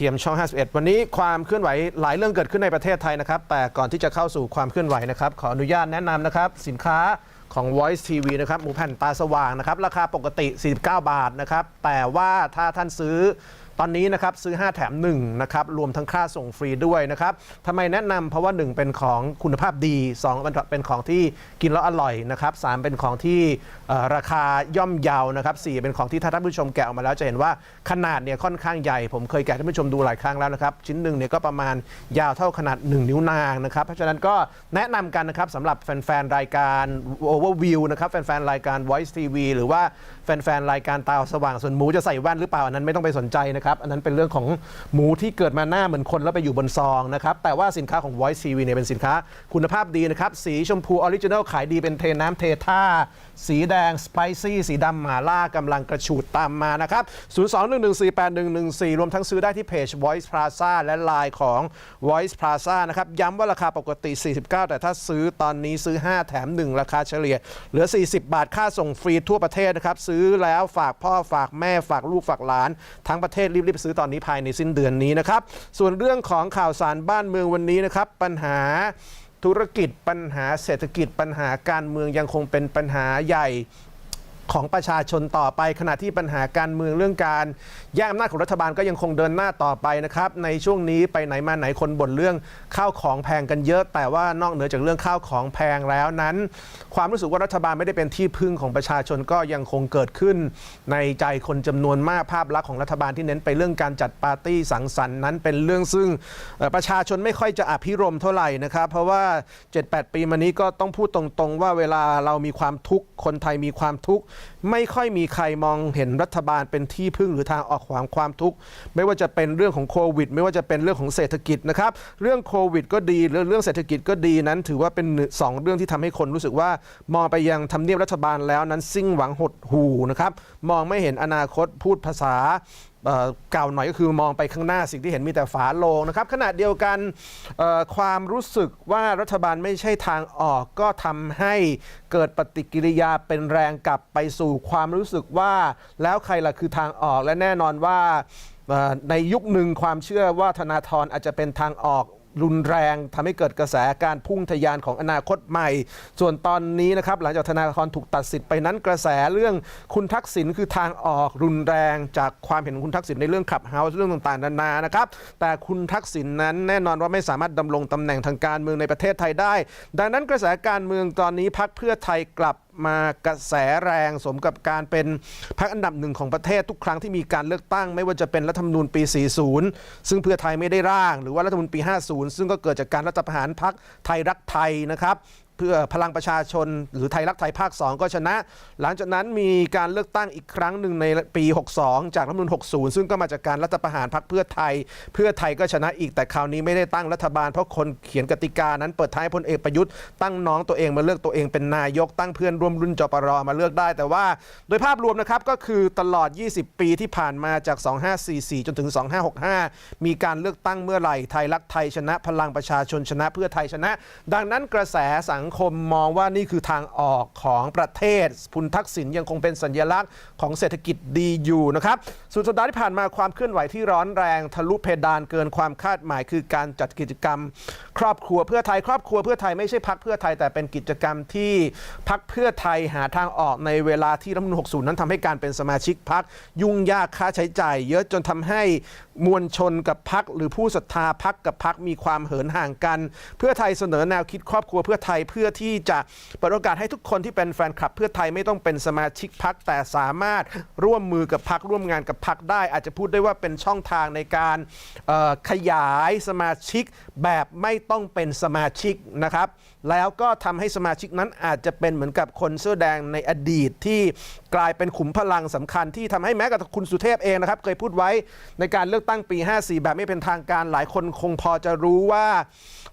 ทียมช่อง 51 วันนี้ความเคลื่อนไหวหลายเรื่องเกิดขึ้นในประเทศไทยนะครับ แต่ก่อนที่จะเข้าสู่ความเคลื่อนไหวนะครับ ขออนุญาตแนะนำนะครับ สินค้าของ Voice TV นะครับหมูแผ่นตาสว่างนะครับ ราคาปกติ 49 บาทนะครับ แต่ว่าถ้าท่านซื้อ ตอนนี้นะครับซื้อ 5 แถม1นะครับรวมทั้งค่าส่งฟรีด้วยนะครับทำไมแนะนำเพราะว่า 1 เป็นของคุณภาพดี 2 เป็นของที่กินแล้วอร่อยนะครับสามเป็นของที่ราคาย่อมเยาวนะครับสี่เป็นของที่ถ้าท่านผู้ชมแกะออกมาแล้วจะเห็นว่าขนาดเนี่ยค่อนข้างใหญ่ ผมเคยแกะท่านผู้ชมดูหลายครั้งแล้วนะครับชิ้นหนึ่งเนี่ยก็ประมาณยาวเท่าขนาด 1 นิ้วนางนะครับเพราะฉะนั้นก็แนะนำกันนะครับสำหรับแฟนๆรายการ Overview นะครับแฟนๆรายการ Voice TV หรือว่า แฟนๆ รายการตาสว่างส่วนหมูจะใส่แว่นหรือเปล่าอันนั้นไม่ต้องไปสนใจนะครับ อันนั้นเป็นเรื่องของหมูที่เกิดมาหน้าเหมือนคนแล้วไปอยู่บนซองนะครับ แต่ว่าสินค้าของ Voice TV เนี่ยเป็นสินค้าคุณภาพดีนะครับ สีชมพูออริจินัลขายดีเป็นเทน้ำเทท่า สีแดงสไปซี่สีดำหมาล่ากำลังกระฉูดตามมานะครับ 02-114-8114 รวมทั้งซื้อได้ที่เพจ Voice Plaza และ Line ของ Voice Plaza นะครับย้ำว่าราคาปกติ 49 แต่ถ้าซื้อตอนนี้ซื้อ 5 แถม 1 ราคาเฉลี่ยเหลือ 40 บาทค่าส่งฟรีทั่วประเทศนะครับซื้อื้อแล้วฝากพ่อฝากแม่ฝากลูกฝากหลาน ทั้งประเทศรีบๆซื้อตอนนี้ภายในสิ้นเดือนนี้นะครับ ส่วนเรื่องของข่าวสารบ้านเมืองวันนี้นะครับ ปัญหาธุรกิจปัญหาเศรษฐกิจปัญหาการเมืองยังคงเป็นปัญหาใหญ่ ของประชาชนต่อไป ขณะที่ปัญหาการเมืองเรื่องการแย่งอำนาจของรัฐบาลก็ยังคงเดินหน้าต่อไปนะครับในช่วงนี้ไปไหนมาไหนคนบ่นเรื่องข้าวของแพงกันเยอะ แต่ว่านอกเหนือจากเรื่องข้าวของแพงแล้วนั้น ความรู้สึกว่ารัฐบาลไม่ได้เป็นที่พึ่งของประชาชนก็ยังคงเกิดขึ้น ในใจคนจำนวนมากภาพลักษณ์ของรัฐบาลที่เน้นไปเรื่องการจัดปาร์ตี้สังสรรค์นั้นเป็นเรื่องซึ่งประชาชนไม่ค่อยจะอภิรมเท่าไหร่นะครับ เพราะว่า 7-8 ปีมานี้ก็ต้องพูดตรงๆ ว่าเวลาเรามีความทุกข์คนไทยมีความทุกข์ไม่ค่อยมีใครมองเห็นรัฐบาลเป็นที่พึ่งหรือทางออกของความทุกข์ไม่ว่าจะเป็นเรื่องของโควิด ไม่ว่าจะเป็นเรื่องของเศรษฐกิจนะครับเรื่องโควิด ก็ดีหรือเรื่องเศรษฐกิจก็ดีนั้น ถือว่าเป็นหนึ่งสองเรื่องที่ทำให้คนรู้สึกว่ามองไปยังทำเนียบรัฐบาลแล้วนั้นสิ้นหวังหดหูนะครับมองไม่เห็นอนาคตพูดภาษา เก่าหน่อยก็คือมองไปข้างหน้าสิ่งที่เห็นมีแต่ฝาโลงนะครับขณะเดียวกันความรู้สึกว่ารัฐบาลไม่ใช่ทางออกก็ทำให้เกิดปฏิกิริยาเป็นแรงกลับไปสู่ความรู้สึกว่าแล้วใครล่ะคือทางออกและแน่นอนว่าในยุคหนึ่งความเชื่อว่าธนาธรอาจจะเป็นทางออก รุนแรงทำให้เกิดกระแสการพุ่งทะยานของอนาคตใหม่ ส่วนตอนนี้นะครับหลังจากธนาธรถูกตัดสิทธิ์ไปนั้นกระแสเรื่องคุณทักษิณคือทางออกรุนแรงจากความเห็นของคุณทักษิณในเรื่องขับเฮาส์เรื่องต่างๆนานานะครับแต่คุณทักษิณนั้นแน่นอนว่าไม่สามารถดำรงตำแหน่งทางการเมืองในประเทศไทยได้ ดังนั้นกระแสการเมืองตอนนี้พักเพื่อไทยกลับ มากระแสแรงสมกับการเป็นพรรคอันดับหนึ่งของประเทศทุกครั้งที่มีการเลือกตั้ง ไม่ว่าจะเป็นรัฐธรรมนูญปี 40 ซึ่งเพื่อไทยไม่ได้ร่าง หรือว่ารัฐธรรมนูญปี 50 ซึ่งก็เกิดจากการรัฐประหารพรรคไทยรักไทยนะครับ เพื่อพลังประชาชน หรือไทยรักไทยภาค 2 ก็ชนะ หลังจากนั้นมีการเลือกตั้งอีกครั้งหนึ่งในปี 62 จากรัฐธรรมนูญ60 ซึ่งก็มาจากการรัฐประหารพรรคเพื่อไทย เพื่อไทยก็ชนะอีกแต่คราวนี้ไม่ได้ตั้งรัฐบาลเพราะคนเขียนกติกานั้นเปิดท้ายพลเอกประยุทธ์ตั้งน้องตัวเองมาเลือกตัวเองเป็นนายกตั้งเพื่อนร่วมรุ่นจปรมาเลือกได้ แต่ว่าโดยภาพรวมนะครับก็คือตลอด 20 ปีที่ผ่านมาจาก 2544 จนถึง 2565 มีการเลือกตั้งเมื่อไหร่ไทยรักไทยชนะ พลังประชาชนชนะ เพื่อไทยชนะ ดังนั้นกระแสสังคมมองว่านี่คือทางออกของประเทศคุณทักษิณยังคงเป็นสัญลักษณ์ของเศรษฐกิจดีอยู่นะครับสุดสัปดาห์ที่ผ่านมาความเคลื่อนไหวที่ร้อนแรงทะลุเพดานเกินความคาดหมายคือการจัดกิจกรรม ครอบครัวเพื่อไทย ครอบครัวเพื่อไทยไม่ใช่พักเพื่อไทยแต่เป็นกิจกรรมที่พักเพื่อไทยหาทางออกในเวลาที่รัฐธรรมนูญ60 นั้นทำให้การเป็นสมาชิกพักยุ่งยากค่าใช้จ่าย เยอะจนทำให้มวลชนกับพักหรือผู้ศรัทธาพักกับพักมีความเหินห่างกัน เพื่อไทยเสนอแนวคิดครอบครัวเพื่อไทยเพื่อื่อที่จะเปิดโอกาสให้ทุกคนที่เป็นแฟนคลับ เพื่อไทยไม่ต้องเป็นสมาชิกพักแต่สามารถร่วมมือกับพักร่วมงานกับพักได้ อาจจะพูดได้ว่าเป็นช่องทางในการขยายสมาชิกแบบไม่ต้องเป็นสมาชิกนะครับ แล้วก็ทำให้สมาชิกนั้นอาจจะเป็นเหมือนกับคนเสื้อแดงในอดีตที่กลายเป็นขุมพลังสำคัญที่ทำให้แม้กระทั่งคุณสุเทพเองนะครับ เคยพูดไว้ในการเลือกตั้งปี 54 แบบไม่เป็นทางการหลายคนคงพอจะรู้ว่า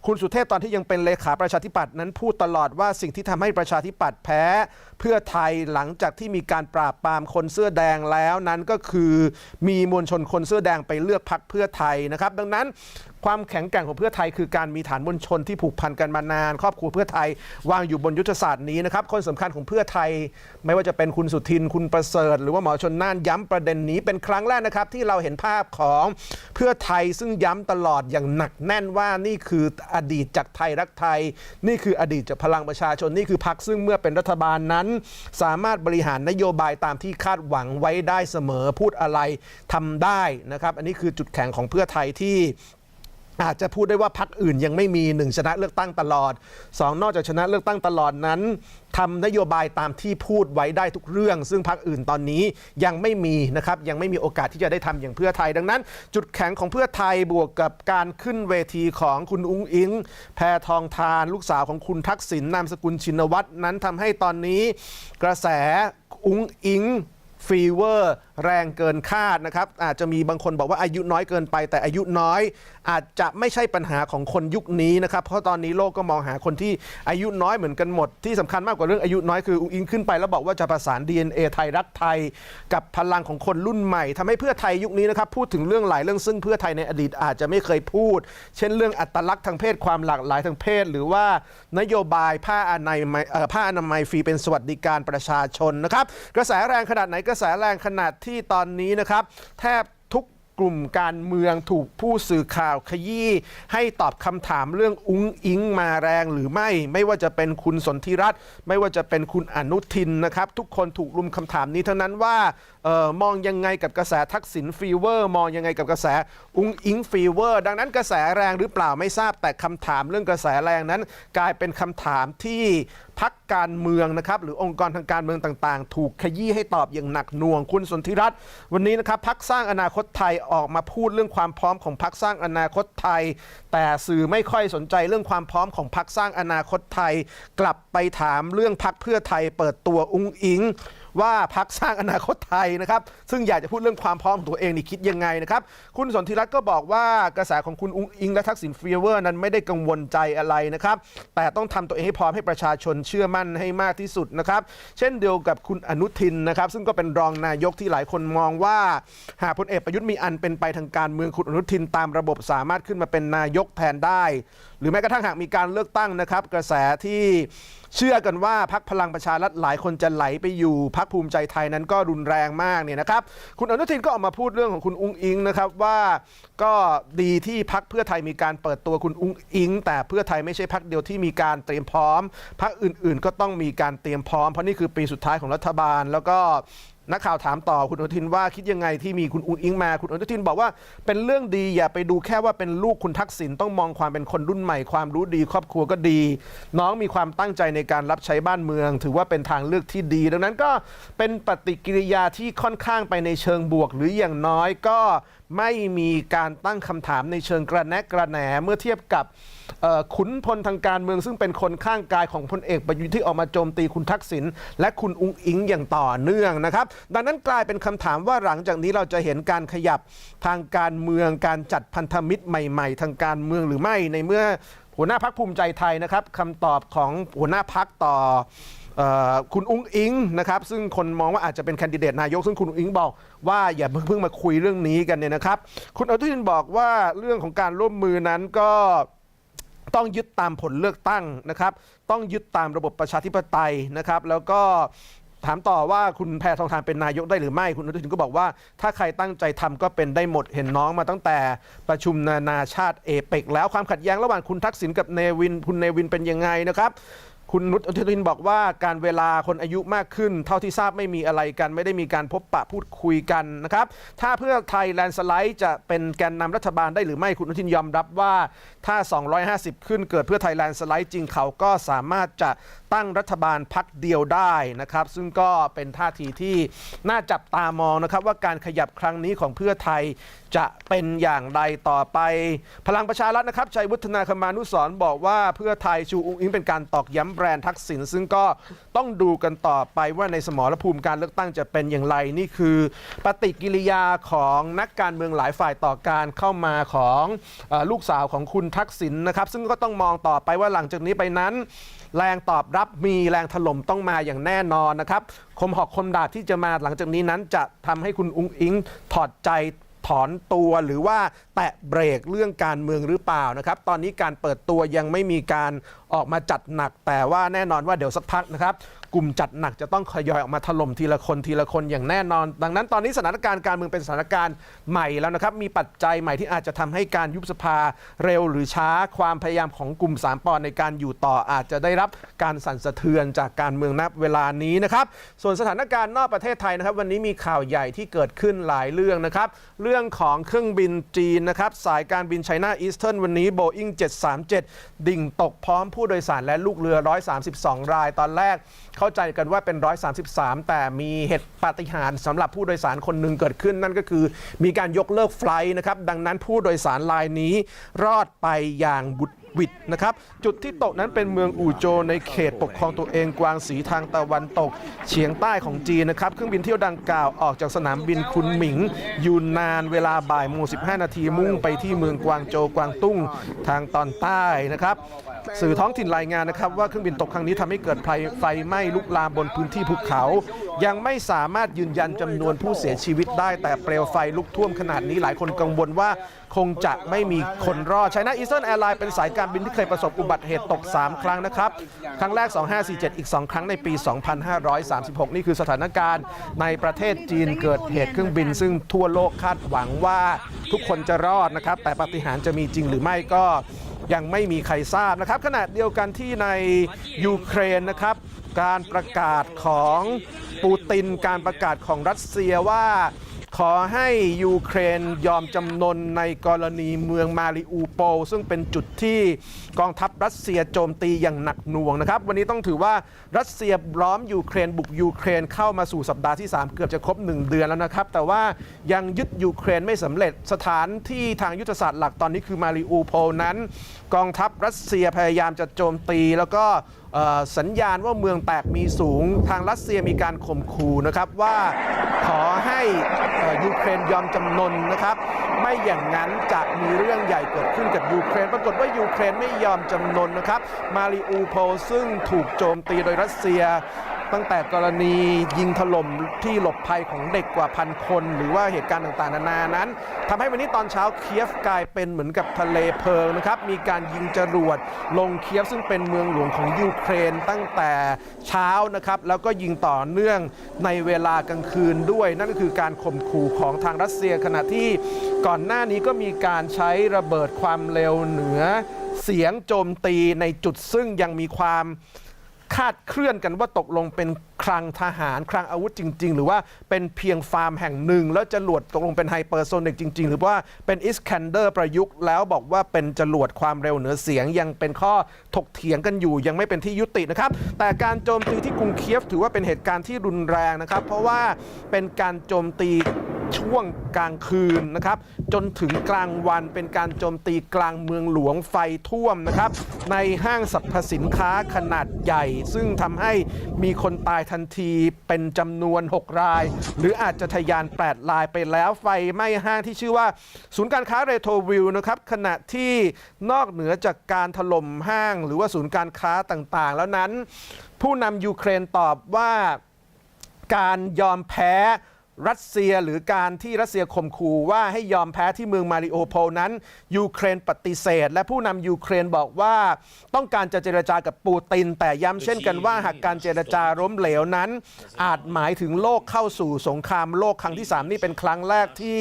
คุณสุเทพตอนที่ยังเป็นเลขาประชาธิปัตย์นั้นพูดตลอดว่าสิ่งที่ทำให้ประชาธิปัตย์แพ้ เพื่อไทยหลังจากที่มีการปราบปรามคนเสื้อแดงแล้วนั้นก็คือมีมวลชนคนเสื้อแดงไปเลือกพักเพื่อไทยนะครับ ดังนั้นความแข็งแกร่งของเพื่อไทยคือการมีฐานมวลชนที่ผูกพันกันมานาน ครอบครัวเพื่อไทยวางอยู่บนยุทธศาสตร์นี้นะครับคนสำคัญของเพื่อไทย ไม่ว่าจะเป็นคุณสุทินคุณประเสริฐ หรือว่าหมอชนน่านย้ำประเด็นนี้เป็นครั้งแรกนะครับ ที่เราเห็นภาพของเพื่อไทยซึ่งย้ำตลอดอย่างหนักแน่นว่านี่คืออดีตจากไทยรักไทย นี่คืออดีตจากพลังประชาชนนี่คือพรรคซึ่งเมื่อเป็นรัฐบาลนั้นสามารถบริหารนโยบายตามที่คาดหวังไว้ได้เสมอพูดอะไรทำได้นะครับ อันนี้คือจุดแข็งของเพื่อไทยที่ อาจจะพูดได้ว่าพักอื่นยังไม่มีหนึ่งชนะเลือกตั้งตลอดสองนอกจากชนะเลือกตั้งตลอดนั้นทำนโยบายตามที่พูดไว้ได้ทุกเรื่อง ซึ่งพักอื่นตอนนี้ยังไม่มีนะครับยังไม่มีโอกาสที่จะได้ทำอย่างเพื่อไทยดังนั้น จุดแข็งของเพื่อไทยบวกกับการขึ้นเวทีของคุณอุ้งอิง แพทองทาน ลูกสาวของคุณทักษิณนามสกุลชินวัตรนั้นทำให้ตอนนี้ กระแสอุ้งอิง ฟีเวอร์แรงเกินคาดนะครับ อาจจะมีบางคนบอกว่าอายุน้อยเกินไป แต่อายุน้อย อาจจะไม่ใช่ปัญหาของคนยุคนี้นะครับ เพราะตอนนี้โลกก็มองหาคนที่อายุน้อยเหมือนกันหมด ที่สำคัญมากกว่าเรื่องอายุน้อยคืออุ้งอิงขึ้นไปแล้วบอกว่าจะประสาน DNA ไทยรักไทย กับพลังของคนรุ่นใหม่ทำให้เพื่อไทยยุคนี้นะครับพูดถึงเรื่องหลายเรื่องซึ่งเพื่อไทยในอดีตอาจจะไม่เคยพูด เช่นเรื่องอัตลักษณ์ทางเพศความหลากหลายทางเพศ หรือว่านโยบายผ้าอนามัยผ้าอนามัยฟรีเป็นสวัสดิการประชาชนนะครับกระแสแรงขนาดไหนกระระแสแรงขนาดที่ตอนนี้นะครับ แทบทุกกลุ่มการเมืองถูกผู้สื่อข่าวขยี้ให้ตอบคำถามเรื่องอุ้งอิงมาแรงหรือไม่ ไม่ว่าจะเป็นคุณสนธิรัตน์ไม่ว่าจะเป็นคุณอนุทินนะครับ ทุกคนถูกรุมคำถามนี้ทั้งนั้นว่าออมองยังไงกับกระแสทักษิณฟีเวอร์ มองยังไงกับกระแสอุ้งอิงฟีเวอร์ ดังนั้นกระแสแรงหรือเปล่าไม่ทราบแต่คำถามเรื่องกระแสแรงนั้น กลายเป็นคำถามที่ พักการเมืองนะครับหรือองค์กรทางการเมืองต่างๆ ถูกขยี้ให้ตอบอย่างหนักหน่วงคุณสนธิรัตน์วันนี้นะครับพักสร้างอนาคตไทยออกมาพูดเรื่องความพร้อมของพักสร้างอนาคตไทย แต่สื่อไม่ค่อยสนใจเรื่องความพร้อมของพักสร้างอนาคตไทย กลับไปถามเรื่องพักเพื่อไทยเปิดตัวอุ้งอิง ว่าพักสร้างอนาคตไทยนะครับ ซึ่งอยากจะพูดเรื่องความพร้อมของตัวเองนี่คิดยังไงนะครับ คุณสนธิรัตน์ก็บอกว่ากระแสของคุณอุ้งอิงและทักษิณฟีเวอร์นั้นไม่ได้กังวลใจอะไรนะครับ แต่ต้องทำตัวเองให้พร้อมให้ประชาชนเชื่อมั่นให้มากที่สุดนะครับ เช่นเดียวกับคุณอนุทินนะครับ ซึ่งก็เป็นรองนายกที่หลายคนมองว่า หากพลเอกประยุทธ์มีอันเป็นไปทางการเมืองคุณอนุทินตามระบบสามารถขึ้นมาเป็นนายกแทนได้หรือแม้กระทั่งหากมีการเลือกตั้งนะครับ กระแสที่เชื่อกันว่าพักพลังประชารัฐหลายคนจะไหลไปอยู่พักภูมิใจไทยนั้นก็รุนแรงมากเนี่ยนะครับ คุณอนุทินก็ออกมาพูดเรื่องของคุณอุ้งอิงนะครับว่าก็ดีที่พักเพื่อไทยมีการเปิดตัวคุณอุ้งอิง แต่เพื่อไทยไม่ใช่พักเดียวที่มีการเตรียมพร้อมพักอื่น ๆ ก็ต้องมีการเตรียมพร้อมเพราะนี่คือปีสุดท้ายของรัฐบาล แล้วก็ นักข่าวถามต่อคุณอนุทินว่าคิดยังไงที่มีคุณอุ้งอิงมา คุณอนุทินบอกว่าเป็นเรื่องดีอย่าไปดูแค่ว่าเป็นลูกคุณทักษิณต้องมองความเป็นคนรุ่นใหม่ความรู้ดี ครอบครัวก็ดี น้องมีความตั้งใจในการรับใช้บ้านเมือง ถือว่าเป็นทางเลือกที่ดี ดังนั้นก็เป็นปฏิกิริยาที่ค่อนข้างไปในเชิงบวก หรืออย่างน้อยก็ไม่มีการตั้งคำถามในเชิงกระแนะกระแหนเมื่อเทียบกับ ขุนพลทางการเมืองซึ่งเป็นคนข้างกายของพลเอกประยุทธ์ที่ออกมาโจมตีคุณทักษิณและคุณอุ้งอิงอย่างต่อเนื่องนะครับ ดังนั้นกลายเป็นคำถามว่าหลังจากนี้เราจะเห็นการขยับทางการเมืองการจัดพันธมิตรใหม่ ๆ ทางการเมืองหรือไม่ในเมื่อหัวหน้าพักภูมิใจไทยนะครับคำตอบของหัวหน้าพักต่อคุณอุ้งอิงนะครับซึ่งคนมองว่าอาจจะเป็นแคนดิเดตนายก ซึ่งคุณอุ้งอิงบอกว่าอย่าเพิ่งมาคุยเรื่องนี้กันเนี่ยนะครับ คุณอนุทินบอกว่าเรื่องของการร่วมมือนั้นก็ ต้องยึดตามผลเลือกตั้งนะครับ ต้องยึดตามระบบประชาธิปไตยนะครับ แล้วก็ถามต่อว่าคุณแพทองทานเป็นนายกได้หรือไม่ คุณอนุทินก็บอกว่า ถ้าใครตั้งใจทำก็เป็นได้หมดเห็นน้องมาตั้งแต่ประชุมนานาชาติเอเปกแล้วความขัดแย้งระหว่างคุณทักษิณกับเนวินคุณเนวินเป็นยังไงนะครับ คุณนุชอนุทินบอกว่าการเวลาคนอายุมากขึ้น เท่าที่ทราบไม่มีอะไรกัน ไม่ได้มีการพบปะพูดคุยกันนะครับ ถ้าเพื่อไทยแลนด์สไลด์จะเป็นแกนนำรัฐบาลได้หรือไม่คุณอนุทินยอมรับว่าถ้า 250 ขึ้นเกิดเพื่อไทยแลนด์สไลด์จริงเขาก็สามารถจะตั้งรัฐบาลพักเดียวได้นะครับ ซึ่งก็เป็นท่าทีที่น่าจับตามองนะครับว่าการขยับครั้งนี้ของเพื่อไทยจะเป็นอย่างไรต่อไป พลังประชารัฐนะครับชัยวุฒนาคมานุสรบอกว่าเพื่อไทยชูอุ้งอิงเป็นการตอกย้ำแบรนด์ทักษิณซึ่งก็ต้องดูกันต่อไปว่าในสมรภูมิการเลือกตั้งจะเป็นอย่างไร นี่คือปฏิกิริยาของนักการเมืองหลายฝ่ายต่อการเข้ามาของอลูกสาวของคุณทักษิณนะครับ ซึ่งก็ต้องมองต่อไปว่าหลังจากนี้ไปนั้น แรงตอบรับมีแรงถล่มต้องมาอย่างแน่นอนนะครับคมหอกคมดาบที่จะมาหลังจากนี้นั้นจะทำให้คุณอุ้งอิงถอดใจ ถอนตัวหรือว่าแตะเบรกเรื่องการเมืองหรือเปล่านะครับตอนนี้การเปิดตัวยังไม่มีการออกมาจัดหนัก แต่ว่าแน่นอนว่าเดี๋ยวสักพักนะครับกลุ่มจัดหนักจะต้องทยอยออกมาถล่มทีละคนทีละคนอย่างแน่นอน ดังนั้นตอนนี้สถานการณ์การเมืองเป็นสถานการณ์ใหม่แล้วนะครับ มีปัจจัยใหม่ที่อาจจะทำให้การยุบสภาเร็วหรือช้าความพยายามของกลุ่มสามปอนในการอยู่ต่ออาจจะได้รับการสั่นสะเทือนจากการเมืองนับเวลานี้นะครับ ส่วนสถานการณ์นอกประเทศไทยนะครับ วันนี้มีข่าวใหญ่ที่เกิดขึ้นหลายเรื่องนะครับ เรื่องของเครื่องบินจีนนะครับสายการบินไชน่าอีสเทิร์นวันนี้ Boeing 737 ดิ่งตกพร้อมผู้โดยสารและลูกเรือ 132 รายตอนแรกเข้าใจกันว่าเป็น 133 แต่มีเหตุปาฏิหาริย์สำหรับผู้โดยสารคนหนึ่งเกิดขึ้น นั่นก็คือมีการยกเลิกไฟล์นะครับ ดังนั้นผู้โดยสารรายนี้รอดไปอย่างบุดหวิดนะครับ จุดที่ตกนั้นเป็นเมืองอู่โจวในเขตปกครองตัวเองกวางสีทางตะวันตกเฉียงใต้ของจีนนะครับ เครื่องบินเที่ยวดังกล่าวออกจากสนามบินคุนหมิง ยูนนานเวลาบ่ายโมง15 นาทีมุ่งไปที่เมืองกวางโจวกวางตุ้งทางตอนใต้นะครับ สื่อท้องถิ่นรายงานนะครับว่าเครื่องบินตกครั้งนี้ทำให้เกิดไฟไฟไหม้ลุกลามบนพื้นที่ภูเขา ยังไม่สามารถยืนยันจำนวนผู้เสียชีวิตได้ แต่เปลวไฟลุกท่วมขนาดนี้หลายคนกังวลว่า คงจะไม่มีคนรอด China Eastern Airlines เป็นสายการบินที่เคยประสบอุบัติเหตุตก 3 ครั้งนะครับ ครั้งแรก 2547 อีก 2 ครั้งในปี 2536 นี่คือสถานการณ์ในประเทศจีนเกิดเหตุเครื่องบิน ซึ่งทั่วโลกคาดหวังว่าทุกคนจะรอดนะครับ แต่ปฏิหารจะมีจริงหรือไม่ก็ยังไม่มีใครทราบนะครับ ขณะเดียวกันที่ในยูเครนนะครับ การประกาศของปูตินการประกาศของรัสเซียว่า ขอให้ยูเครนยอมจำนนในกรณีเมืองมาริอูโป ซึ่งเป็นจุดที่กองทัพรัสเซียโจมตีอย่างหนักหน่วงนะครับ วันนี้ต้องถือว่ารัสเซียล้อมยูเครนบุกยูเครนเข้ามาสู่สัปดาห์ที่ 3 เกือบจะครบ 1 เดือนแล้วนะครับ แต่ว่ายังยึดยูเครนไม่สำเร็จสถานที่ทางยุทธศาสตร์หลักตอนนี้คือมาริอูโปนั้น กองทัพรัสเซียพยายามจะโจมตีแล้วก็ สัญญาณว่าเมืองแตกมีสูงทางรัสเซียมีการข่มขู่นะครับว่าขอให้ยูเครนยอมจำนนนะครับ ไม่อย่างนั้นจะมีเรื่องใหญ่เกิดขึ้นกับยูเครน ปรากฏว่ายูเครนไม่ยอมจำนนนะครับ มาริอูโพซึ่งถูกโจมตีโดยรัสเซีย ตั้งแต่กรณียิงถล่มที่หลบภัยของเด็กกว่าพันคน หรือว่าเหตุการณ์ต่างๆ นานานั้นทำให้วันนี้ตอนเช้าเคียฟกลายเป็นเหมือนกับทะเลเพลิงนะครับมีการยิงจรวดลงเคียฟซึ่งเป็นเมืองหลวงของยูเครนตั้งแต่เช้านะครับแล้วก็ยิงต่อเนื่องในเวลากลางคืนด้วย นั่นก็คือการข่มขู่ของทางรัสเซียขณะที่ก่อนหน้านี้ก็มีการใช้ระเบิดความเร็วเหนือเสียงโจมตีในจุดซึ่งยังมีความ คาดเคลื่อนกันว่าตกลงเป็นคลังทหารคลังอาวุธจริง ๆ หรือว่าเป็นเพียงฟาร์มแห่งหนึ่ง แล้วจรวดตกลงเป็นไฮเปอร์โซนิกจริง ๆ หรือว่าเป็นอิสแคนเดอร์ประยุกต์แล้วบอกว่าเป็นจรวดความเร็วเหนือเสียงยังเป็นข้อถกเถียงกันอยู่ ยังไม่เป็นที่ยุตินะครับ แต่การโจมตีที่กรุงเคียฟถือว่าเป็นเหตุการณ์ที่รุนแรงนะครับ เพราะว่าเป็นการโจมตี ช่วงกลางคืนนะครับจนถึงกลางวันเป็นการโจมตีกลางเมืองหลวงไฟท่วมนะครับในห้างสรรพสินค้าขนาดใหญ่ ซึ่งทำให้มีคนตายทันทีเป็นจำนวน 6 ราย หรืออาจจะทะยาน 8 รายไปแล้วไฟไหม้ห้างที่ชื่อว่า ศูนย์การค้าเรโทรวิวนะครับขณะที่นอกเหนือจากการถล่มห้างหรือว่าศูนย์การค้าต่างๆ แล้วนั้น ผู้นำยูเครนตอบว่าการยอมแพ้ รัสเซียหรือการที่รัสเซียข่มขู่ว่าให้ยอมแพ้ที่เมืองมาริโอโพลนั้น ยูเครนปฏิเสธ และผู้นำยูเครนบอกว่า ต้องการจะเจรจากับปูติน แต่ย้ำเช่นกันว่าหากการเจรจาล้มเหลวนั้น อาจหมายถึงโลกเข้าสู่สงครามโลกครั้งที่ 3 นี่เป็นครั้งแรกที่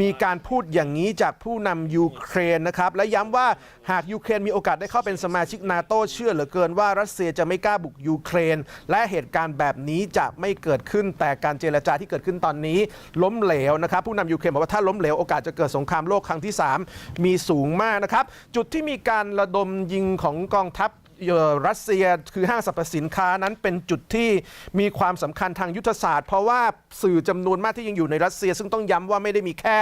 มีการพูดอย่างนี้จากผู้นำยูเครนนะครับและย้ำว่าหากยูเครนมีโอกาสได้เข้าเป็นสมาชิกนาโตเชื่อเหลือเกินว่ารัสเซียจะไม่กล้าบุกยูเครน และเหตุการณ์แบบนี้จะไม่เกิดขึ้นแต่การเจรจาที่เกิดขึ้นตอนนี้ล้มเหลวนะครับผู้นำยูเครนบอกว่าถ้าล้มเหลวโอกาสจะเกิดสงครามโลกครั้งที่ 3 มีสูงมากนะครับ จุดที่มีการระดมยิงของกองทัพ รัสเซียคือห้างสรรพสินค้านั้นเป็นจุดที่มีความสำคัญทางยุทธศาสตร์ เพราะว่าสื่อจำนวนมากที่ยังอยู่ในรัสเซีย ซึ่งต้องย้ำว่าไม่ได้มีแค่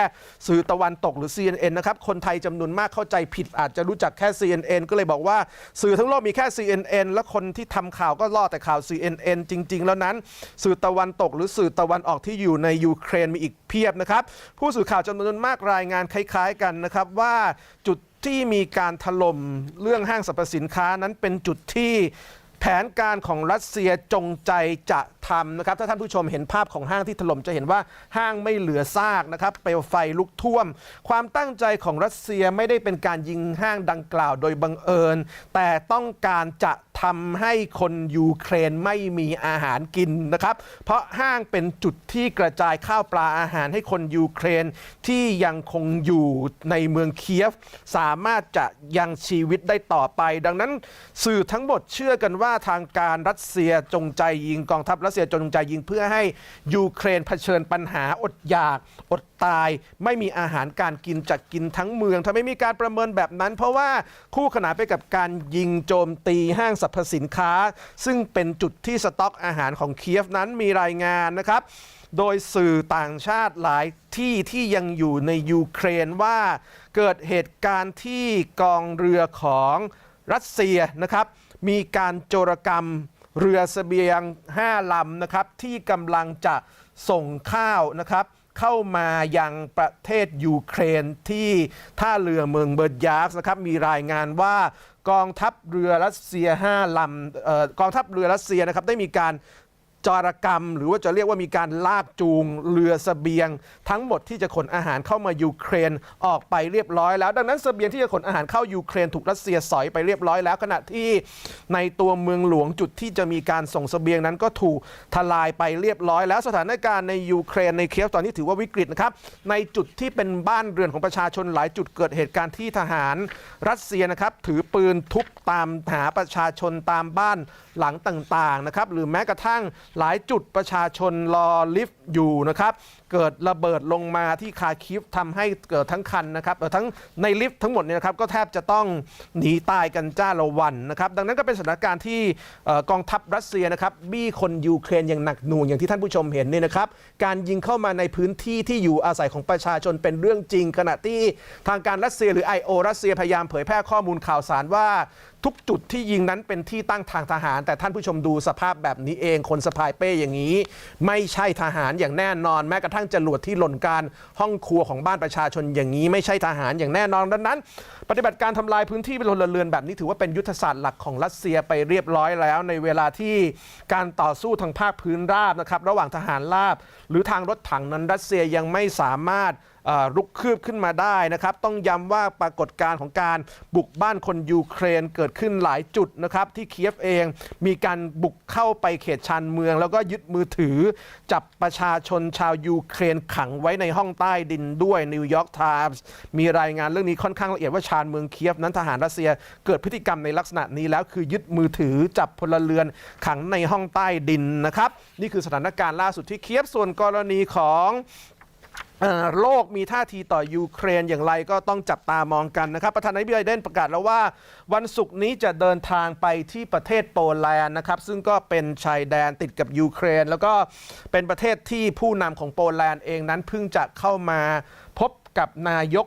สื่อตะวันตกหรือ CNN นะครับ คนไทยจำนวนมากเข้าใจผิดอาจจะรู้จักแค่ CNN ก็เลยบอกว่าสื่อทั้งโลกมีแค่ CNN และคนที่ทำข่าวก็ล่อแต่ข่าว CNN จริง ๆ แล้วนั้น สื่อตะวันตกหรือสื่อตะวันออกที่อยู่ในยูเครนมีอีกเพียบนะครับผู้สื่อข่าวจำนวนมากรายงานคล้าย ๆ กันนะครับว่าจุด ที่มีการถล่มเรื่องห้างสรรพสินค้านั้นเป็นจุดที่แผนการของรัสเซียจงใจจะทำนะครับ ถ้าท่านผู้ชมเห็นภาพของห้างที่ถล่มจะเห็นว่าห้างไม่เหลือซากนะครับเปลวไฟลุกท่วม ความตั้งใจของรัสเซียไม่ได้เป็นการยิงห้างดังกล่าวโดยบังเอิญ แต่ต้องการจะทำให้คนยูเครนไม่มีอาหารกินนะครับ เพราะห้างเป็นจุดที่กระจายข้าวปลาอาหารให้คนยูเครนที่ยังคงอยู่ในเมืองเคียฟ สามารถจะยังชีวิตได้ต่อไป ดังนั้นสื่อทั้งหมดเชื่อกันว่าทางการรัสเซียจงใจยิงกองทัพรัสเซียจงใจยิงเพื่อให้ยูเครนเผชิญปัญหาอดอยาก อดตาย ไม่มีอาหารการกินจะกินทั้งเมืองทำไมมีการประเมินแบบนั้น เพราะว่าคู่ขนานไปกับการยิงโจมตีห้างสรรพสินค้า ซึ่งเป็นจุดที่สต็อกอาหารของเคียฟนั้นมีรายงานนะครับ โดยสื่อต่างชาติหลายที่ที่ยังอยู่ในยูเครนว่าเกิดเหตุการณ์ที่กองเรือของรัสเซียนะครับ มีการโจรกรรม เรือเสบียง 5 ลำนะครับที่กำลังจะส่งข้าวนะครับเข้ามายังประเทศยูเครนที่ท่าเรือเมืองเบิร์ยาร์กนะครับมีรายงานว่ากองทัพเรือรัสเซีย 5 ลำออกองทัพเรือรัสเซียนะครับได้มีการ จารกรรม หรือว่าจะเรียกว่ามีการลากจูงเรือเสบียง ทั้งหมดที่จะขนอาหารเข้ามายูเครนออกไปเรียบร้อยแล้ว ดังนั้นเสบียงที่จะขนอาหารเข้ายูเครนถูกรัสเซียสอยไปเรียบร้อยแล้วขณะที่ในตัวเมืองหลวงจุดที่จะมีการส่งเสบียงนั้นก็ถูกทลายไปเรียบร้อย แล้วสถานการณ์ในยูเครนในเคียฟตอนนี้ถือว่าวิกฤตนะครับในจุดที่เป็นบ้านเรือนของประชาชนหลายจุดเกิดเหตุการณ์ที่ทหารรัสเซียนะครับถือปืนทุบตามหาประชาชนตามบ้านหลังต่างๆนะครับหรือแม้กระทั่งหลายจุดประชาชนรอลิฟต์อยู่นะครับ เกิดระเบิดลงมาที่คาคิฟทำให้เกิดทั้งคันนะครับทั้งในลิฟต์ทั้งหมดเนี่ยนะครับก็แทบจะต้องหนีตายกันจ้าละวันนะครับดังนั้นก็เป็นสถานการณ์ที่กองทัพรัสเซียนะครับบี้คนยูเครนอย่างหนักหน่วงอย่างที่ท่านผู้ชมเห็นเนี่ยนะครับการยิงเข้ามาในพื้นที่ที่อยู่อาศัยของประชาชนเป็นเรื่องจริง ขณะที่ทางการรัสเซียหรือ I.O. รัสเซียพยายามเผยแพร่ข้อมูลข่าวสารว่าทุกจุดที่ยิงนั้นเป็นที่ตั้งทางทหาร แต่ท่านผู้ชมดูสภาพแบบนี้เองคนสะพายเป้อย่างนี้ ไม่ใช่ทหารอย่างแน่นอนแม้กระทั่งจรวดที่หล่นการห้องครัวของบ้านประชาชนอย่างนี้ไม่ใช่ทหารอย่างแน่นอนดังนั้นปฏิบัติการทำลายพื้นที่เป็นพลเรือนแบบนี้ถือว่าเป็นยุทธศาสตร์หลักของรัสเซียไปเรียบร้อยแล้ว ในเวลาที่การต่อสู้ทางภาคพื้นราบนะครับระหว่างทหารราบ หรือทางรถถังนั้นรัสเซียยังไม่สามารถเอ่อรุกคืบขึ้นมาได้นะครับ ต้องย้ำว่าปรากฏการณ์ของการบุกบ้านคนยูเครนเกิดขึ้นหลายจุดนะครับ ที่เคียฟเองมีการบุกเข้าไปเขตชานเมือง แล้วก็ยึดมือถือ จับประชาชนชาวยูเครนขังไว้ในห้องใต้ดินด้วยนิวยอร์กไทมส์มีรายงานเรื่องนี้ค่อนข้างละเอียดว่าานเมืองเคียฟนั้นทหารรัสเซียเกิดพฤติกรรมในลักษณะนี้แล้วคือยึดมือถือจับพลเรือนขังในห้องใต้ดินนะครับ นี่คือสถานการณ์ล่าสุดที่เคียฟส่วนกรณีของโลกมีท่าทีต่อยูเครนอย่างไรก็ต้องจับตามองกันนะครับ ประธานาธิบดีไบเดนประกาศแล้วว่า วันศุกร์นี้จะเดินทางไปที่ประเทศโปแลนด์นะครับ ซึ่งก็เป็นชายแดนติดกับยูเครน แล้วก็เป็นประเทศที่ผู้นำของโปแลนด์เองนั้นเพิ่งจะเข้ามาพบ กับนายก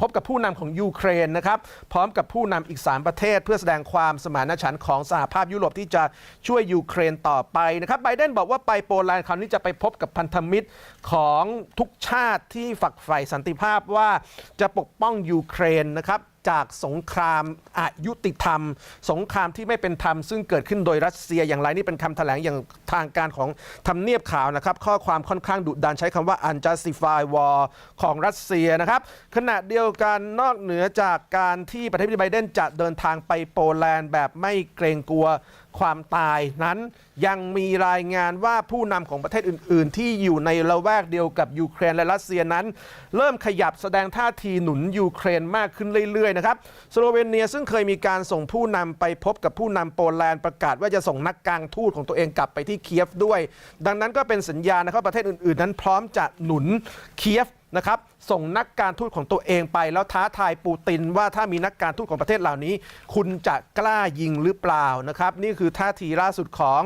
พบกับผู้นำของยูเครนนะครับ พร้อมกับผู้นำอีก 3 ประเทศ เพื่อแสดงความสมานฉันท์ของสหภาพยุโรปที่จะช่วยยูเครนต่อไปนะครับไบเดนบอกว่าไปโปแลนด์คราวนี้จะไปพบกับพันธมิตรของทุกชาติที่ฝักใฝ่สันติภาพว่าจะปกป้องยูเครนนะครับ จากสงครามอายุติธรรม สงครามที่ไม่เป็นธรรมซึ่งเกิดขึ้นโดยรัสเซียอย่างไรนี่เป็นคำแถลงอย่างทางการของทำเนียบข่าวนะครับ ข้อความค่อนข้างดุดันใช้คำว่า unjustified war ของรัสเซียนะครับ ขณะเดียวกันนอกเหนือจากการที่ประธานาธิบดีไบเดนจะเดินทางไปโปแลนด์แบบไม่เกรงกลัว ความตายนั้นยังมีรายงานว่าผู้นำของประเทศอื่น ๆ ที่อยู่ในละแวกเดียวกับยูเครนและรัสเซียนั้น เริ่มขยับแสดงท่าทีหนุนยูเครนมากขึ้นเรื่อย ๆ นะครับสโลเวเนียซึ่งเคยมีการส่งผู้นำไปพบกับผู้นำโปแลนด์ประกาศว่าจะส่งนักการทูตของตัวเองกลับไปที่เคียฟด้วย ดังนั้นก็เป็นสัญญาณนะครับประเทศอื่น ๆ นั้นพร้อมจะหนุนเคียฟ นะครับส่งนักการทูตของตัวเองไป แล้วท้าทายปูตินว่าถ้ามีนักการทูตของประเทศเหล่านี้ คุณจะกล้ายิงหรือเปล่านะครับ นี่คือท่าทีล่าสุดของ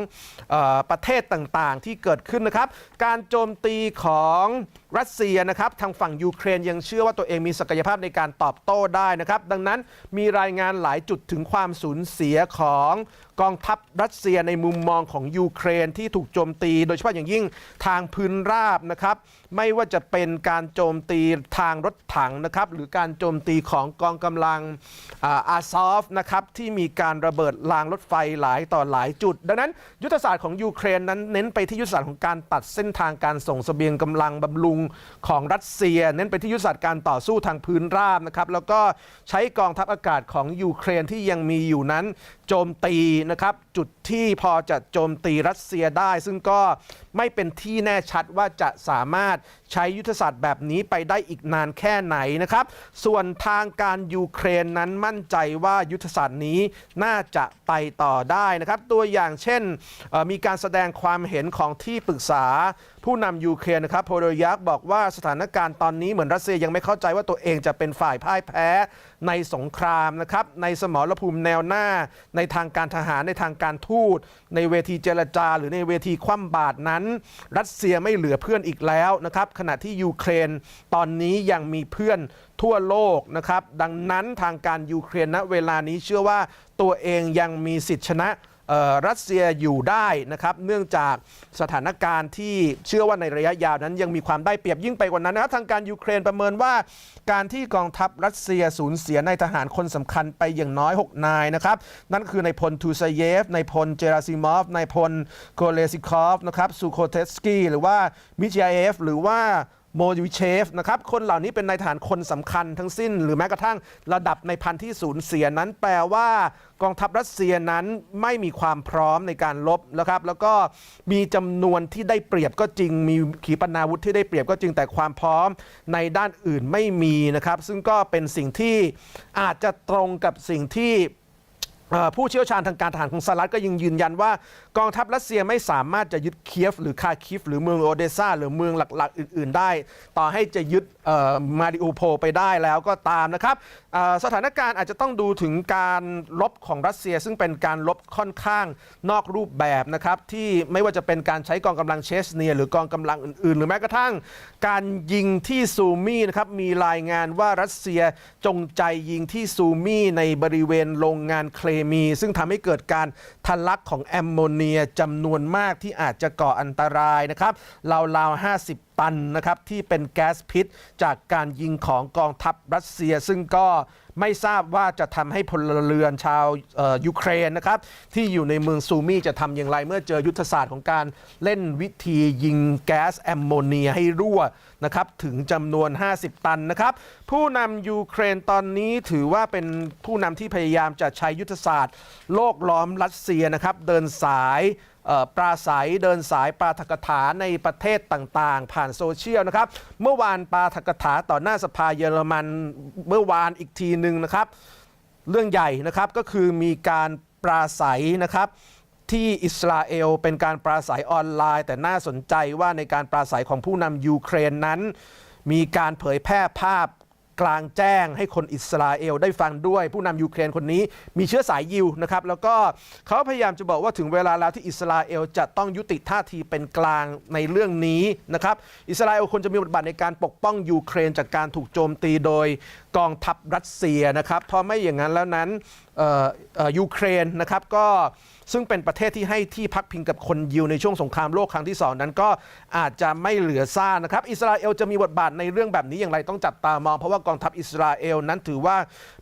ออประเทศต่างๆ ที่เกิดขึ้นนะครับ การโจมตีของ รัสเซียนะครับทางฝั่งยูเครนยังเชื่อว่าตัวเองมีศักยภาพในการตอบโต้ได้นะครับ ดังนั้นมีรายงานหลายจุดถึงความสูญเสียของกองทัพรัสเซียในมุมมองของยูเครนที่ถูกโจมตี โดยเฉพาะอย่างยิ่งทางพื้นราบนะครับ ไม่ว่าจะเป็นการโจมตีทางรถถังนะครับ หรือการโจมตีของกองกำลังอาซอฟนะครับที่มีการระเบิดรางรถไฟหลายต่อหลายจุด ดังนั้นยุทธศาสตร์ของยูเครนนั้นเน้นไปที่ยุทธศาสตร์ของการตัดเส้นทางการส่งเสบียงกำลังบำรุงของรัสเซีย เน้นไปที่ยุทธศาสตร์การต่อสู้ทางพื้นราบนะครับแล้วก็ใช้กองทัพอากาศของยูเครนที่ยังมีอยู่นั้น โจมตีนะครับ จุดที่พอจะโจมตีรัสเซียได้ ซึ่งก็ไม่เป็นที่แน่ชัดว่าจะสามารถใช้ยุทธศาสตร์แบบนี้ไปได้อีกนานแค่ไหนนะครับ ส่วนทางการยูเครนนั้นมั่นใจว่ายุทธศาสตร์นี้น่าจะไปต่อได้นะครับ ตัวอย่างเช่น มีการแสดงความเห็นของที่ปรึกษาผู้นำยูเครนนะครับโพโดยักบอกว่าสถานการณ์ตอนนี้เหมือนรัสเซียยังไม่เข้าใจว่าตัวเองจะเป็นฝ่ายพ่ายแพ้ในสงครามนะครับในสมรภูมิแนวหน้าในในทางการทหารในทางการทูต ในเวทีเจรจา หรือในเวทีคว่ำบาตรนั้น รัสเซียไม่เหลือเพื่อนอีกแล้วนะครับ ขณะที่ยูเครนตอนนี้ยังมีเพื่อนทั่วโลกนะครับ ดังนั้นทางการยูเครนณเวลานี้เชื่อว่าตัวเองยังมีสิทธิชนะ รัสเซียอยู่ได้นะครับเนื่องจากสถานการณ์ที่เชื่อว่าในระยะยาวนั้นยังมีความได้เปรียบยิ่งไปกว่านั้นนะครับทางการยูเครนประเมินว่า การที่กองทัพรัสเซียสูญเสียในทหารคนสำคัญไปอย่างน้อย 6 นายนะครับนั่นคือในพลทูซาเยฟในพลเจราซิมอฟในพลโกเลซิคอฟนะครับซูโคเทสกี้หรือว่ามิจยาเอฟหรือว่า โมวิเชฟนะครับ คนเหล่านี้เป็นนายทหารคนสำคัญทั้งสิ้น หรือแม้กระทั่งระดับในพันที่สูญเสียนั้น แปลว่ากองทัพรัสเซียนั้นไม่มีความพร้อมในการลบนะครับ แล้วก็มีจำนวนที่ได้เปรียบก็จริง มีขีปนาวุธที่ได้เปรียบก็จริงแต่ความพร้อมในด้านอื่นไม่มีนะครับ ซึ่งก็เป็นสิ่งที่อาจจะตรงกับสิ่งที่ ผู้เชี่ยวชาญทางการทหารของสหรัฐก็ยังยืนยันว่ากองทัพรัสเซียไม่สามารถจะยึดเคียฟ หรือคาคิฟ หรือเมืองโอเดซาหรือเมืองหลักๆ อื่น ๆ ได้ ต่อให้จะยึดมาริอูโพไปได้แล้วก็ตามนะครับสถานการณ์อาจจะต้องดูถึงการลบของรัสเซีย ซึ่งเป็นการลบค่อนข้างนอกรูปแบบนะครับที่ไม่ว่าจะเป็นการใช้กองกำลังเชสเนีย หรือกองกำลังอื่น ๆ หรือแม้กระทั่ง การยิงที่ซูมี่นะครับมีรายงานว่ารัสเซียจงใจยิงที่ซูมี่ในบริเวณโรงงานเคลมี ซึ่งทำให้เกิดการทะลักของแอมโมเนียจำนวนมากที่อาจจะก่ออันตรายนะครับราวๆ50 ตันนะครับที่เป็นแก๊สพิษ จากการยิงของกองทัพรัสเซีย ซึ่งก็ ไม่ทราบว่าจะทำให้พลเรือนชาวยูเครนนะครับที่อยู่ในเมืองซูมีจะทำอย่างไรเมื่อเจอยุทธศาสตร์ของการเล่นวิธียิงแก๊สแอมโมเนียให้รั่วนะครับถึงจำนวน 50 ตันนะครับ ผู้นำยูเครนตอนนี้ถือว่าเป็นผู้นำที่พยายามจะใช้ยุทธศาสตร์ โลกล้อมรัสเซียนะครับ เดินสาย ปราศัยเดินสายปาฐกถาในประเทศต่างๆ ผ่านโซเชียลนะครับ เมื่อวานปาฐกถาต่อหน้าสภาเยอรมันเมื่อวานอีกทีหนึ่งนะครับ เรื่องใหญ่นะครับก็คือมีการปราศัยนะครับที่อิสราเอลเป็นการปราศัยออนไลน์ แต่น่าสนใจว่าในการปราศัยของผู้นำยูเครนนั้น มีการเผยแพร่ภาพ กลางแจ้งให้คนอิสราเอลได้ฟังด้วย ผู้นำยูเครนคนนี้มีเชื้อสายยิวนะครับแล้วก็เขาพยายามจะบอกว่าถึงเวลาแล้วที่อิสราเอลจะต้องยุติท่าทีเป็นกลางในเรื่องนี้นะครับอิสราเอลควรจะมีบทบาทในการปกป้องยูเครนจากการถูกโจมตีโดยกองทัพรัสเซียนะครับเพราะไม่อย่างนั้นแล้วนั้นยูเครนนะครับก็ ซึ่งเป็นประเทศที่ให้ที่พักพิงกับคนยิวในช่วงสงครามโลกครั้งที่ 2 นั้นก็อาจจะไม่เหลือซ่านะครับ อิสราเอลจะมีบทบาทในเรื่องแบบนี้อย่างไรต้องจับตามอง เพราะว่ากองทัพอิสราเอลนั้นถือว่า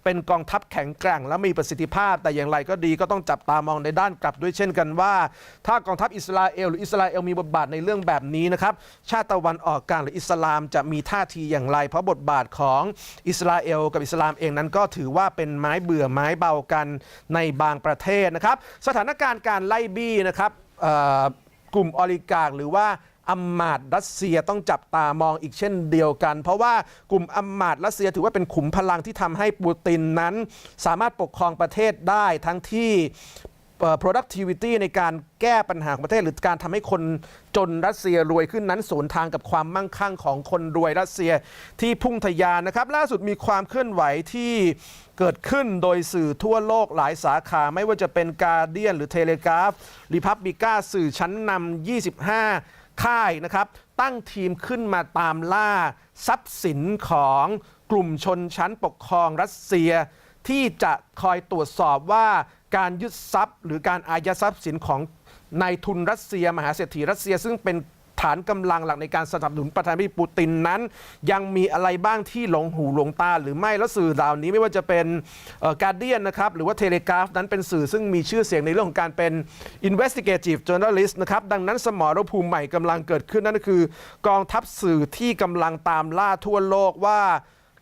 เป็นกองทัพแข็งแกร่งและมีประสิทธิภาพ แต่อย่างไรก็ดีก็ต้องจับตามองในด้านกลับด้วยเช่นกันว่า ถ้ากองทัพอิสราเอลหรืออิสราเอลมีบทบาทในเรื่องแบบนี้นะครับชาติตะวันออกกลางหรืออิสลามจะมีท่าทีอย่างไร เพราะบทบาทของอิสราเอลกับอิสลามเองนั้นก็ถือว่าเป็นไม้เบื่อไม้เบากันในบางประเทศนะครับ สถานการณ์การไล่บี้นะครับกลุ่มออลิการ์หรือว่า อำมาตย์รัสเซียต้องจับตามองอีกเช่นเดียวกัน เพราะว่ากลุ่มอำมาตย์รัสเซียถือว่าเป็นขุมพลังที่ทำให้ปูตินนั้น สามารถปกครองประเทศได้ทั้งที่ productivity ในการแก้ปัญหาของประเทศ หรือการทำให้คนจนรัสเซียรวยขึ้นนั้นสวนทางกับความมั่งคั่งของคนรวยรัสเซียที่พุ่งทะยานนะครับ ล่าสุดมีความเคลื่อนไหวที่เกิดขึ้นโดยสื่อทั่วโลกหลายสาขา ไม่ว่าจะเป็นกาเดียนหรือเทเลกราฟรีพับบิก้าสื่อชั้นนำ25 ค่ายนะครับ ตั้งทีมขึ้นมาตามล่าทรัพย์สินของกลุ่มชนชั้นปกครองรัสเซีย ที่จะคอยตรวจสอบว่าการยึดทรัพย์ หรือการอายัดทรัพย์สินของนายทุนรัสเซีย มหาเศรษฐีรัสเซีย ซึ่งเป็น ฐานกำลังหลักในการสนับสนุนประธานาธิบดีปูตินนั้น ยังมีอะไรบ้างที่หลงหูหลงตาหรือไม่แล้วสื่อเหล่านี้ไม่ว่าจะเป็นการเดียนนะครับหรือว่าเทเลกราฟนั้นเป็นสื่อซึ่งมีชื่อเสียงในเรื่องของการเป็น investigative journalist นะครับดังนั้นสมรภูมิใหม่กำลังเกิดขึ้นนั่นก็คือกองทัพสื่อที่กำลังตามล่าทั่วโลกว่า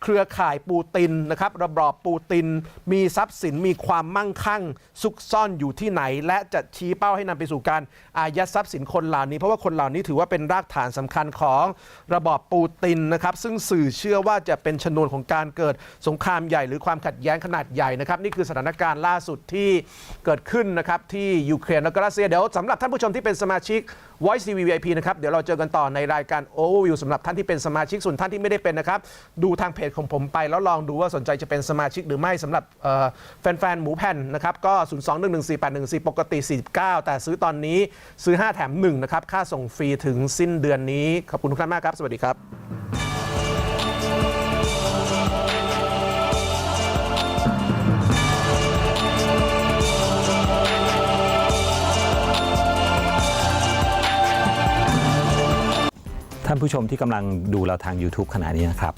เครือข่ายปูตินนะครับระบอบปูติน มีทรัพย์สินมีความมั่งคั่ง ซุกซ่อนอยู่ที่ไหน และจะชี้เป้าให้นำไปสู่การอายัดทรัพย์สินคนเหล่านี้ เพราะว่าคนเหล่านี้ถือว่าเป็นรากฐานสำคัญของระบอบปูตินนะครับซึ่งสื่อเชื่อว่าจะเป็นชนวนของการเกิดสงครามใหญ่หรือความขัดแย้งขนาดใหญ่นะครับนี่คือสถานการณ์ล่าสุดที่เกิดขึ้นนะครับที่ยูเครนแล้วก็รัสเซียเดี๋ยวสำหรับท่านผู้ชมที่เป็นสมาชิก Voice TV VIP นะครับเดี๋ยวเราเจอกันต่อในรายการ Overview สำหรับท่านที่เป็นสมาชิกส่วนท่านที่ไม่ได้เป็นนะครับดูทางเพจของผมไปแล้วลองดูว่าสนใจจะเป็นสมาชิกหรือไม่สำหรับแฟนๆ หมูแผ่นนะครับ ก็ 021148114 ปกติ 49 แต่ซื้อตอนนี้ซื้อ 5 แถม 1 นะครับ ค่าส่งฟรีถึงสิ้นเดือนนี้ ขอบคุณทุกท่านมากครับ สวัสดีครับท่านผู้ชมที่กำลังดูเราทาง YouTube ขณะนี้นะครับ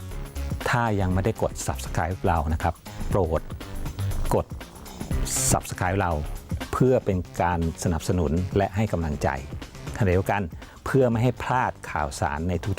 ถ้ายังไม่ได้กด Subscribe เรานะครับ โปรดกด Subscribe เรา เพื่อเป็นการสนับสนุนและให้กำลังใจขณะเดียวกันเพื่อไม่ให้พลาดข่าวสารในทุก